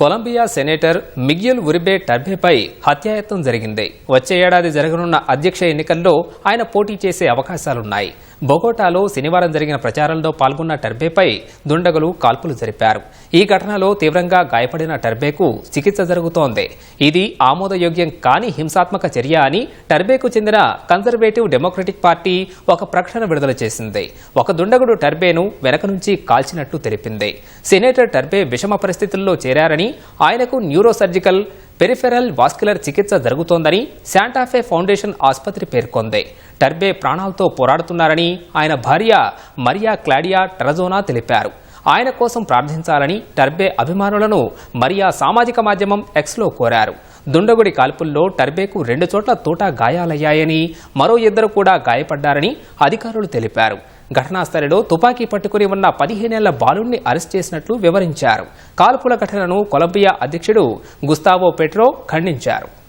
Colombia senator Miguel Uribe టర్బేపై హత్యాయత్నం జరిగింది. వచ్చే ఏడాది జరగనున్న అధ్యక్ష ఎన్నికల్లో ఆయన పోటీ చేసే అవకాశాలున్నాయి. బొగోటాలో శనివారం జరిగిన ప్రచారంలో పాల్గొన్న టర్బేపై దుండగులు కాల్పులు జరిపారు. ఈ ఘటనలో తీవ్రంగా గాయపడిన టర్బేకు చికిత్స జరుగుతోంది. ఇది ఆమోదయోగ్యం కాని హింసాత్మక చర్య అని టర్బేకు చెందిన కన్జర్వేటివ్ డెమోక్రటిక్ పార్టీ ఒక ప్రకటన విడుదల చేసింది. ఒక దుండగుడు టర్బేను వెనక నుంచి కాల్చినట్టు తెలిపింది. సెనేటర్ టర్బే విషమ పరిస్థితుల్లో చేరారని ఆయనకు న్యూరో సర్జికల్ పెరిఫెరల్ వాస్కులర్ చికిత్స జరుగుతోందని శాంటాఫే ఫౌండేషన్ ఆసుపత్రి పేర్కొంది. టర్బే ప్రాణాలతో పోరాడుతున్నారని ఆయన భార్య మరియా క్లాడియా టరజోనా తెలిపారు. ఆయన కోసం ప్రార్థించాలని టర్బే అభిమానులను మరియా సామాజిక మాధ్యమం ఎక్స్లో కోరారు. దుండగుడి కాల్పుల్లో టర్బేకు రెండు చోట్ల తోట గాయాలయ్యాయని మరో ఇద్దరు కూడా గాయపడ్డారని అధికారులు తెలిపారు. ఘటనా స్థలిలో తుపాకీ పట్టుకుని ఉన్న పదిహేనేళ్ళ బాలుణ్ణి అరెస్ట్ చేసినట్లు వివరించారు. కాల్పుల ఘటనను కొలంబియా అధ్యక్షుడు గుస్తావో పెట్రో ఖండించారు.